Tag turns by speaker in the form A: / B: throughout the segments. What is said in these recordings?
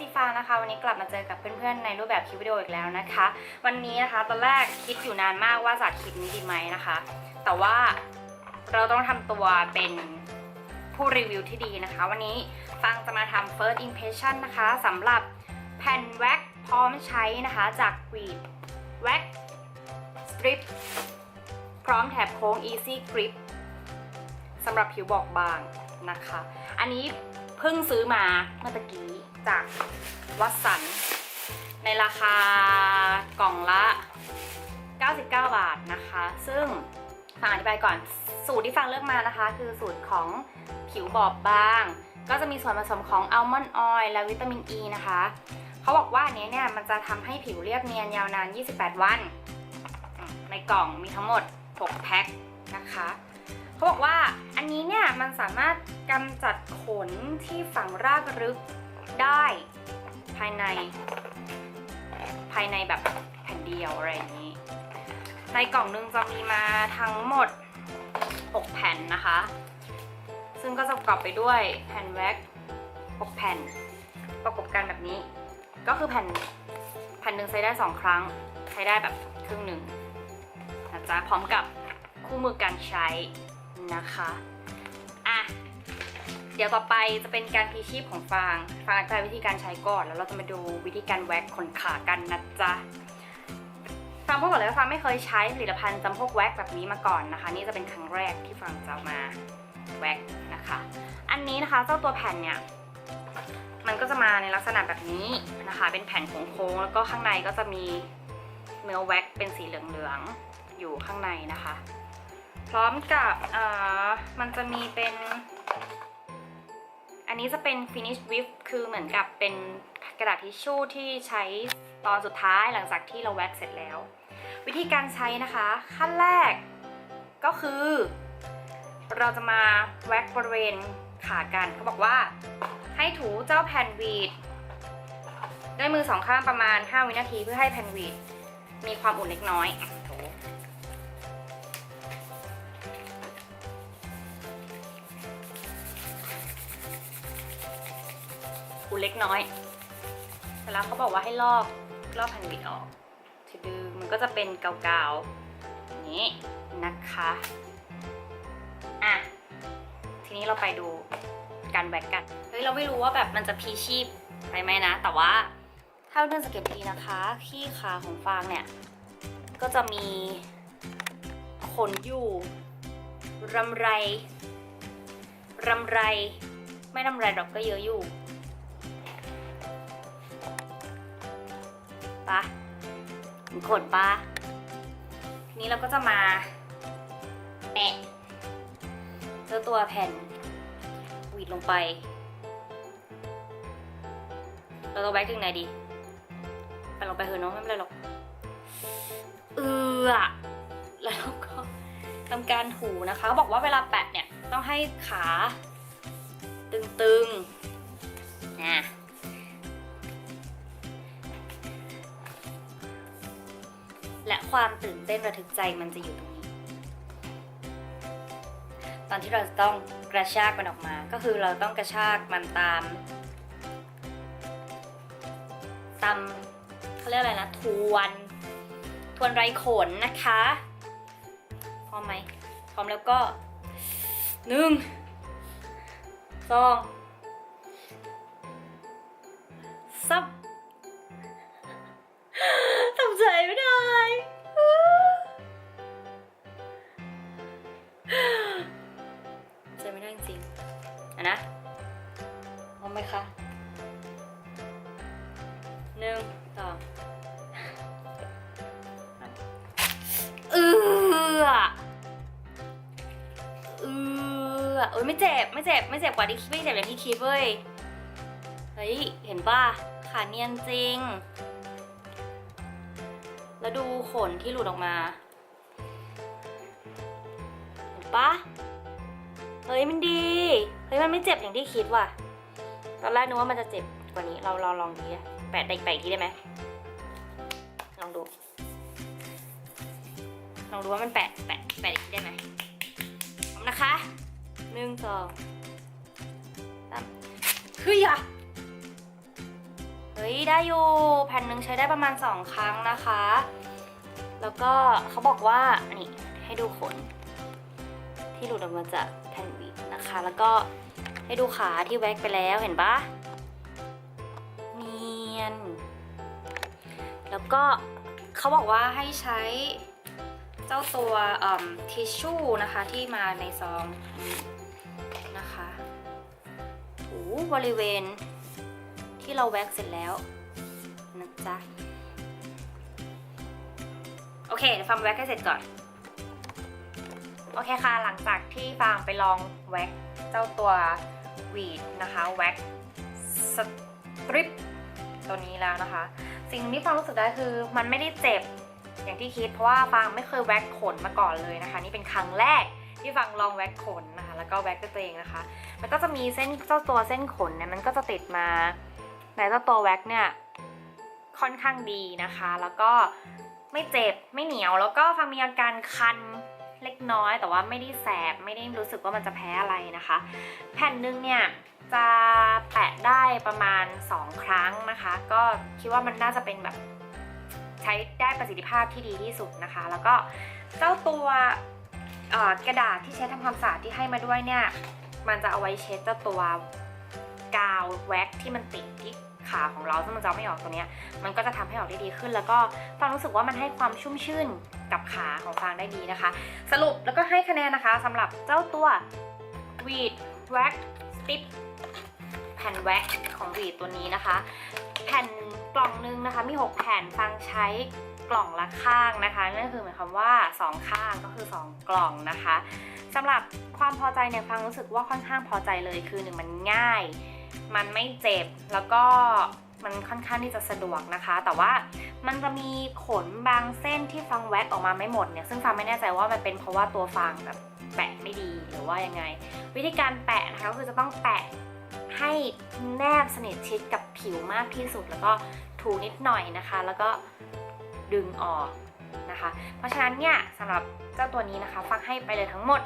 A: ซีฟานะคะ วันนี้กลับมาเจอกับเพื่อนๆในรูปแบบคลิปวิดีโออีกแล้วนะคะ วันนี้นะคะตอนแรกคิดอยู่นานมากว่าจะคลิปนี้ดีไหมนะคะ แต่ว่าเราต้องทำตัวเป็นผู้รีวิวที่ดีนะคะ วันนี้ฟังจะมาทำ first impression นะคะสำหรับแผ่นแว็กพร้อมใช้นะคะจาก w e e d Wax Strip พร้อมแถบโค้ง Easy Grip สำหรับผิวบอบบางนะคะ อันนี้ เพิ่งซื้อมาเมื่อตะกี้จากวัดสัน ในราคากล่องละ 99 บาทนะคะ ซึ่งฟังอธิบายก่อนสูตรที่ฟังเลือกมานะคะ คือสูตรของผิวบอบบาง ก็จะมีส่วนผสมของอัลมอนด์ออยล์และวิตามินอ e ีนะคะเขาบอกว่าอันนี้เนี่ยมันจะทำให้ผิวเรียบเนียนยาวนาน 28 วัน ในกล่องมีทั้งหมด 6 แพ็คนะคะ เขาบอกว่าอันนี้เนี่ยมันสามารถกำจัดขนที่ฝังรากลึกได้ภายใน ภายในแบบแผ่นเดียวอะไรอย่างนี้ ในกล่องหนึงจะมีมาทั้งหมด 6 แผ่นนะคะ ซึ่งก็จะประกอบไปด้วยแผ่นแว็ก6แผ่น ประกบกันแบบนี้ ก็คือแผ่นแผ่นหนึ่งใช้ได้ 2 ครั้ง ใช้ได้แบบครึ่งหนึ่งนะจ๊ะพร้อมกับคู่มือการใช้ นะคะ อะ เดี๋ยวต่อไปจะเป็นการพีชีพของฟาง ฟางอธิบายวิธีการใช้ก่อน แล้วเราจะมาดูวิธีการแว็กขนขากันนะจ๊ะฟางพูดก่อนเลยว่าฟางไม่เคยใช้ผลิตภัณฑ์จำพวกแว็กแบบนี้มาก่อนนะคะ นี่จะเป็นครั้งแรกที่ฟางจะมาแว็กนะคะ อันนี้นะคะเจ้าตัวแผ่นเนี่ยมันก็จะมาในลักษณะแบบนี้นะคะ เป็นแผ่นโค้งๆแล้วก็ข้างในก็จะมีเนื้อแว็กเป็นสีเหลืองๆอยู่ข้างในนะคะ พร้อมกับเอ่อมันจะมีเป็น อันนี้จะเป็น finish with คือเหมือนกับเป็นกระดาษทิชชู่ที่ใช้ตอนสุดท้ายหลังจากที่เราแว็กเสร็จแล้ว วิธีการใช้นะคะ ขั้นแรกก็คือ เราจะมาแว็กบริเวณขากันเขาบอกว่า ให้ถูเจ้าแผ่นวีดด้วยมือสองข้างประมาณ 5 วินาทีเพื่อให้แผ่นวีดมีความอุ่นเล็กน้อย ถูเล็กน้อยเสร็จแล้วเขาบอกว่าให้ลอกลอกแผ่นวีดออกทีดึงมันก็จะเป็นกาวๆอย่างนี้นะคะอะทีนี้เราไปดูการแว็กกันเฮ้ยเราไม่รู้ว่าแบบมันจะพีชีพไปไหมนะ แต่ว่าถ้าเพื่อนสังเกตดีนะคะ ขี้ขาของฟางเนี่ย ก็จะมีขนอยู่รำไรรำไร ไม่รำไรหรอกก็เยอะอยู่ ปะมีขนปะนี้เราก็จะมาแปะเจ้าตัวแผ่นหวีดลงไป เราต้องแบ็กถึงไหนดีไปลงไปเถอะเนาะไม่เป็นไรหรอกเออแล้วเราก็ทำการถูนะคะเขาบอกว่าเวลาแปะเนี่ยต้องให้ขาตึงๆนะ และความตื่นเต้นระทึกใจมันจะอยู่ตรงนี้ ตอนที่เราต้องกระชากมันออกมา ก็คือเราต้องกระชากมันตาม ตามเขาเรียกอะไรนะ ทวน ทวนไรขนนะคะ พร้อมไหม พร้อมแล้วก็หนึ่งสองซับทำใจไม่ได้ อโอ้ยไม่เจ็บไม่เจ็บไม่เจ็บกว่าที่คิดไม่เจ็บอย่างที่คิดเว้ยเฮ้ยเห็นป่ะขาเนียนจริง แล้วดูขนที่หลุดออกมาเห็นปะเฮ้ยมันดีเฮ้ยมันไม่เจ็บอย่างที่คิดว่ะตอนแรกนึกว่ามันจะเจ็บกว่านี้เราเราลองดีแปะได้แปะอีกทีได้ไหมลองดูลองดูว่ามันแปะแปะแปะอีกทีได้ไหมพร้อมนะคะ หนึ่งสองสามเฮ้ยอะยได้อยู่ แผ่นหนึ่งใช้ได้ประมาณ2ครั้งนะคะ แล้วก็เขาบอกว่า นี่ ให้ดูขน ที่หลุดออกมาจากแผ่นบีบนะคะ แล้วก็ให้ดูขาที่แว็กไปแล้วเห็นปะเนียน แล้วก็เขาบอกว่าให้ใช้เจ้าตัวทิชชู่นะคะที่มาในซอง นะคะโอ้บริเวณที่เราแว็กเสร็จแล้วนะจ๊ะ โอเคเดี๋ยวฟังแว็กให้เสร็จก่อน โอเคค่ะ หลังจากที่ฟางไปลองแว็กเจ้าตัววีดนะคะแว็กสตริปตัวนี้แล้วนะคะ สิ่งที่ฟางรู้สึกได้คือมันไม่ได้เจ็บอย่างที่คิดเพราะว่าฟางไม่เคยแว็กขนมาก่อนเลยนะคะ นี่เป็นครั้งแรก ที่ฟังลองแว็กขนนะคะ แล้วก็แว็กด้วยตัวเองนะคะ มันก็จะมีเส้นเจ้าตัวเส้นขนเนี่ยมันก็จะติดมาแต่เจ้าตัวแว็กเนี่ยค่อนข้างดีนะคะ แล้วก็ไม่เจ็บไม่เหนียวแล้วก็ฟังมีอาการคันเล็กน้อย แต่ว่าไม่ได้แสบไม่ได้รู้สึกว่ามันจะแพ้อะไรนะคะ แผ่นหนึ่งเนี่ยจะแปะได้ประมาณ 2 ครั้งนะคะ ก็คิดว่ามันน่าจะเป็นแบบใช้ได้ประสิทธิภาพที่ดีที่สุดนะคะ แล้วก็เจ้าตัว กระดาษที่ใช้ทำความสะอาดที่ให้มาด้วยเนี่ย มันจะเอาไว้เช็ดเจ้าตัวกาวแว็กที่มันติดที่ขาของเราซึ่งมันจะไม่ออกตัวเนี้ย มันก็จะทำให้ออกได้ดีขึ้น แล้วก็ฟังรู้สึกว่ามันให้ความชุ่มชื่นกับขาของฟางได้ดีนะคะ สรุปแล้วก็ให้คะแนนนะคะสำหรับเจ้าตัววีดแว็กสติปแผ่นแว็กของวีดตัวนี้นะคะ แผ่น กล่องนึงนะคะมี 6 แผ่นฟังใช้กล่องละข้างนะคะนั่นคือหมายความว่า 2 ข้างก็คือ 2 กล่องนะคะสำหรับความพอใจเนี่ยฟังรู้สึกว่าค่อนข้างพอใจเลยคือหนึ่งมันง่าย มันไม่เจ็บแล้วก็มันค่อนข้างที่จะสะดวกนะคะ แต่ว่ามันจะมีขนบางเส้นที่ฟังแว็กออกมาไม่หมดเนี่ยซึ่งฟังไม่แน่ใจว่ามันเป็นเพราะว่าตัวฟังแบบแปะไม่ดีหรือว่ายังไง วิธีการแปะนะคะก็คือจะต้องแปะ ให้แนบสนิทชิดกับผิวมากที่สุด แล้วก็ถูนิดหน่อยนะคะ แล้วก็ดึงออกนะคะ เพราะฉะนั้นเนี่ยสำหรับเจ้าตัวนี้นะคะฟังให้ไปเลยทั้งหมด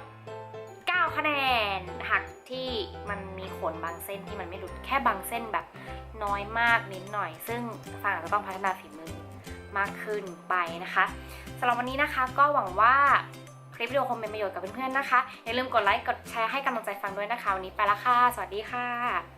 A: 9 คะแนนหักที่มันมีขนบางเส้นที่มันไม่หลุดแค่บางเส้นแบบน้อยมากนิดหน่อย ซึ่งฟังอาจจะต้องพัฒนาฝีมือมากขึ้นไปนะคะสำหรับวันนี้นะคะก็หวังว่า คลิปวิดีโอคงเป็นประโยชน์กับเพื่อนๆนะคะ อย่าลืมกดไลค์ กดแชร์ให้กำลังใจฟังด้วยนะคะ วันนี้ไปละค่ะ สวัสดีค่ะ